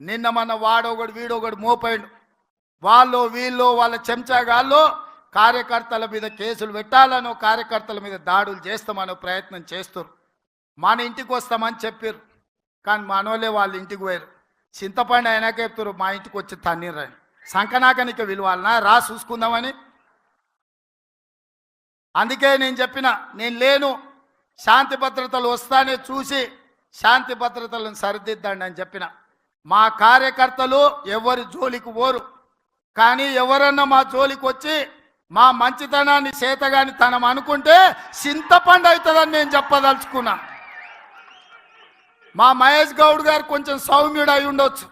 నిన్న మన వాడొకడు వీడొకడు మోపాడు వాళ్ళు వీళ్ళు వాళ్ళ చెంచాగాళ్ళు కార్యకర్తల మీద కేసులు పెట్టాలనో కార్యకర్తల మీద దాడులు చేస్తామనో ప్రయత్నం చేస్తారు మన ఇంటికి వస్తామని చెప్పారు కానీ మనోళ్ళే వాళ్ళ ఇంటికి పోయారు. చింతపండు అయినాక చెప్తారు మా ఇంటికి వచ్చి తన్నీరని సంకనాకనిక విలువాలనా? రా చూసుకుందామని. అందుకే నేను చెప్పిన నేను లేను. శాంతి భద్రతలు వస్తానే చూసి శాంతి భద్రతలను సరిదిద్దండి అని చెప్పిన. మా కార్యకర్తలు ఎవరి జోలికి పోరు. కానీ ఎవరన్నా మా జోలికి వచ్చి మా మంచితనాన్ని చేతగాని తనం అనుకుంటే చింతపండు అవుతుందని నేను చెప్పదలుచుకున్నా. మా మహేష్ గౌడ్ గారు కొంచెం సౌమ్యుడు అయి ఉండొచ్చు.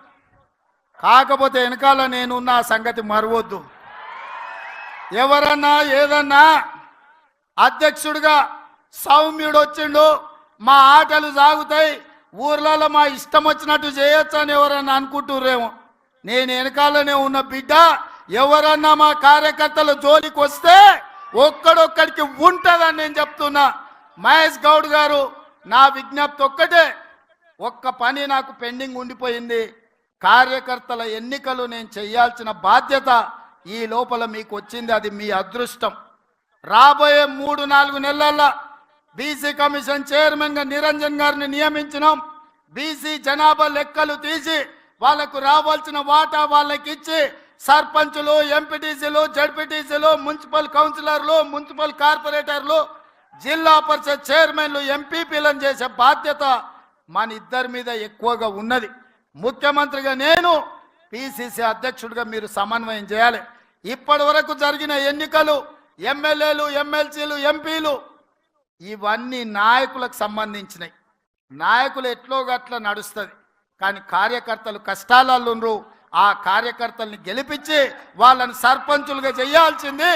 కాకపోతే వెనకాల నేనున్న ఆ సంగతి మరవద్దు. ఎవరన్నా ఏదన్నా అధ్యక్షుడిగా సౌమ్యుడు వచ్చిండు మా ఆటలు సాగుతాయి ఊర్లలో మా ఇష్టం వచ్చినట్టు చేయొచ్చు అని ఎవరన్నా అనుకుంటుర్రేమో. నేను వెనకాలనే ఉన్న బిడ్డ ఎవరన్నా మా కార్యకర్తల జోలికి వస్తే ఒక్కడొక్కడికి ఉంటుందని నేను చెప్తున్నా. మహేష్ గౌడ్ గారు నా విజ్ఞప్తి ఒక్కటే. ఒక్క పని నాకు పెండింగ్ ఉండిపోయింది. కార్యకర్తల ఎన్నికలు నేను చేయాల్సిన బాధ్యత ఈ లోపల మీకు వచ్చింది అది మీ అదృష్టం. రాబోయే మూడు నాలుగు నెలల్లో బీసీ కమిషన్ చైర్మన్గా నిరంజన్ గారిని నియమించినాం. బీసీ జనాభా లెక్కలు తీసి వాళ్ళకు రావాల్సిన వాటా వాళ్ళకి ఇచ్చి సర్పంచులు ఎంపీటీసీలు జడ్పీటీసీలు మున్సిపల్ కౌన్సిలర్లు మున్సిపల్ కార్పొరేటర్లు జిల్లా పరిషత్ చైర్మన్లు ఎంపీపీలను చేసే బాధ్యత మన ఇద్దరి మీద ఎక్కువగా ఉన్నది. ముఖ్యమంత్రిగా నేను పిసిసి అధ్యక్షుడిగా మీరు సమన్వయం చేయాలి. ఇప్పటి వరకు జరిగిన ఎన్నికలు ఎమ్మెల్యేలు ఎమ్మెల్సీలు ఎంపీలు ఇవన్నీ నాయకులకు సంబంధించినవి నాయకులు ఎట్లో గట్ల నడుస్తుంది కానీ కార్యకర్తలు కష్టాలలో ఆ కార్యకర్తల్ని గెలిపించి వాళ్ళని సర్పంచులుగా చేయాల్సింది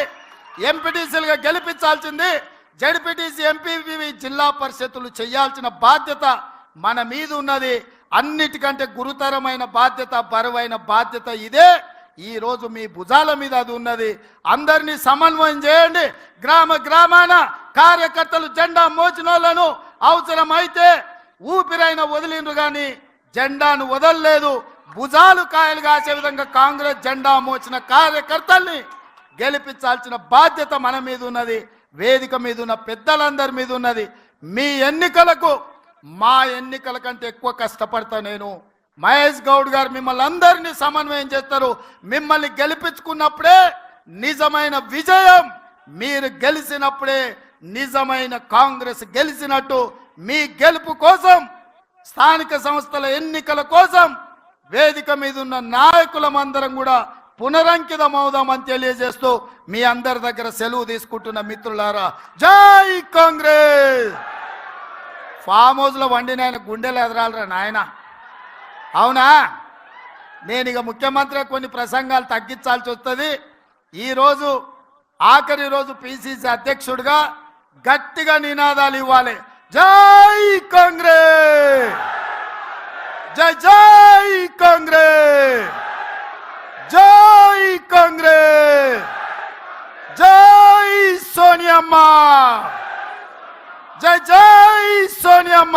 ఎంపీటీసీలుగా గెలిపించాల్సింది జడ్పీటీసీ ఎంపీవి జిల్లా పరిషత్తులు చేయాల్సిన బాధ్యత మన మీద ఉన్నది అన్నిటికంటే గురుతరమైన బాధ్యత బరువైన బాధ్యత ఇదే. ఈరోజు మీ భుజాల మీద అది ఉన్నది. అందరినీ సమన్వయం చేయండి. గ్రామ గ్రామాన కార్యకర్తలు జెండా మోచినోళ్ళను అవసరమైతే ఊపిరైన వదిలిండ్రు కానీ జెండాను వదలలేదు. భుజాలు కాయలు కాసే విధంగా కాంగ్రెస్ జెండా మోచిన కార్యకర్తల్ని గెలిపించాల్సిన బాధ్యత మన మీద ఉన్నది. వేదిక మీద ఉన్న పెద్దలందరి మీద ఉన్నది. మీ ఎన్నికలకు మా ఎన్నికల కంటే ఎక్కువ కష్టపడతా నేను. మహేష్ గౌడ్ గారు మిమ్మల్ని అందరినీ సమన్వయం చేస్తారు. మిమ్మల్ని గెలిపించుకున్నప్పుడే నిజమైన విజయం. మీరు గెలిచినప్పుడే నిజమైన కాంగ్రెస్ గెలిచినట్టు మీ గెలుపు కోసం స్థానిక సంస్థల ఎన్నికల కోసం వేదిక మీద ఉన్న నాయకులమందరం కూడా పునరంకితం అవుదామని తెలియజేస్తూ మీ అందరి దగ్గర సెలవు తీసుకుంటున్న మిత్రులారా జై కాంగ్రెస్! ఫామ్ హౌస్లో వండిన ఆయన గుండెలు ఎదరాలరా నాయన. అవునా? నేను ఇక ముఖ్యమంత్రి కొన్ని ప్రసంగాలు తగ్గించాల్సి వస్తుంది. ఈరోజు ఆఖరి రోజు పిసిసి అధ్యక్షుడిగా గట్టిగా నినాదాలు ఇవ్వాలి. జై కాంగ్రెస్! జై జై కాంగ్రెస్! జై కాంగ్రెస్! జై సోనియమ్మ! జై జై సోనియమ్మ!